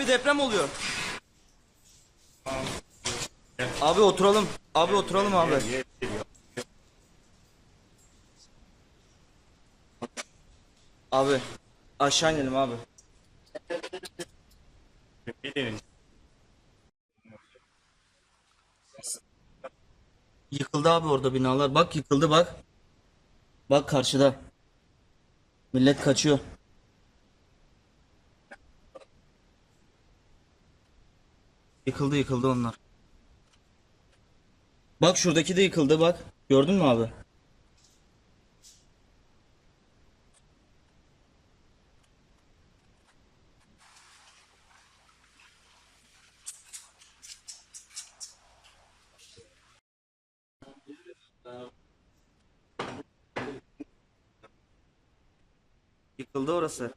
Abi deprem oluyor. Abi oturalım. Abi oturalım abi. Abi aşağı inelim abi. Yıkıldı abi orada binalar. Bak yıkıldı bak. Bak karşıda. Millet kaçıyor. Yıkıldı yıkıldı onlar. Bak şuradaki de yıkıldı bak. Gördün mü abi? Yıkıldı orası.